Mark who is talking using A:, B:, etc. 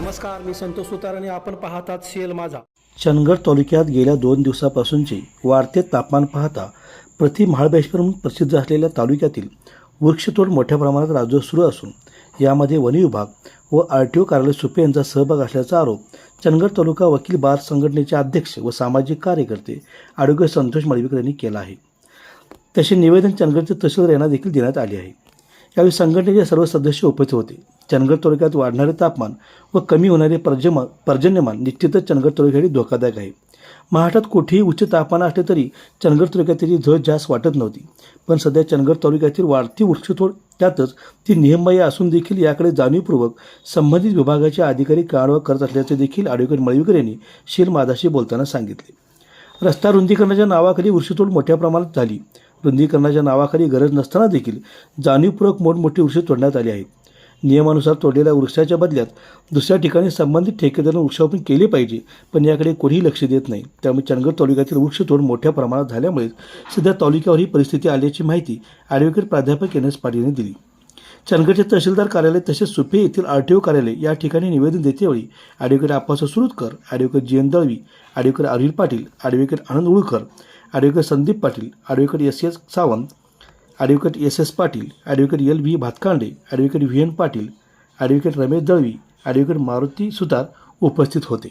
A: नमस्कार मी संतोष सुतार आणि आपण पाहतात सीएल माझा.
B: चंदगड तालुक्यात गेल्या दोन दिवसापासूनचे वाढते तापमान पाहता प्रति महाबळेश्वर म्हणून प्रसिद्ध असलेल्या तालुक्यातील वृक्षतोड मोठ्या प्रमाणात राज्य सुरू असून यामध्ये वन विभाग व आर टी ओ कार्यालय सुपे यांचा सहभाग असल्याचा आरोप चंदगड तालुका वकील बार संघटनेचे अध्यक्ष व सामाजिक कार्यकर्ते आरोग्य संतोष मळवीकर यांनी केला आहे. तसे निवेदन चंदगडचे तहसीलदार यांना देखील देण्यात आले आहे. यावेळी संघटनेचे सर्व सदस्य उपस्थित होते. चंदगड तालुक्यात वाढणारे तापमान व कमी होणारे पर्जम पर्जन्यमान निश्चितच चंदगड तालुक्यासाठी धोकादायक आहे. महाराष्ट्रात कुठेही उच्च तापमान असले तरी चंदगड तालुक्यात त्याची झळ जास्त वाटत नव्हती. पण सध्या चंदगड तालुक्यातील वाढती वृक्षतोड त्यातच ती नियमबाह्य असून देखील याकडे जाणीवपूर्वक संबंधित विभागाचे अधिकारी कारवाई करत असल्याचे देखील आडवेकर मळवीकर यांनी शील माधाशी बोलताना सांगितले. रस्ता रुंदीकरणाच्या नावाखाली वृक्षतोड मोठ्या प्रमाणात झाली. रुंदीकरणाच्या नावाखाली गरज नसताना देखील जाणीवपूर्वक मोठमोठी वृक्ष तोडण्यात आली आहेत नियमानुसार तोडलेल्या वृक्षाच्या बदल्यात दुसऱ्या ठिकाणी संबंधित ठेकेदारानं वृक्षारोपण केले पाहिजे पण याकडे कोणीही लक्ष देत नाही. त्यामुळे चंदगड तालुक्यातील वृक्षतोड मोठ्या प्रमाणात झाल्यामुळे सध्या तालुक्यावर ही परिस्थिती आल्याची माहिती ॲडव्होकेट प्राध्यापक एन एस पाटील यांनी दिली. चंदगडचे तहसीलदार कार्यालय तसेच सुपे येथील आर टी ओ कार्यालय या ठिकाणी निवेदन देतेवेळी advocate Appasaheb Surutkar advocate G N Dalvi advocate Aril Patil advocate Anand Ulkar advocate Sandeep Patil advocate S S Sawant advocate S S Patil advocate L V Bhatkande advocate V N Patil advocate Ramesh Dalvi advocate Maruti Sutar उपस्थित होते.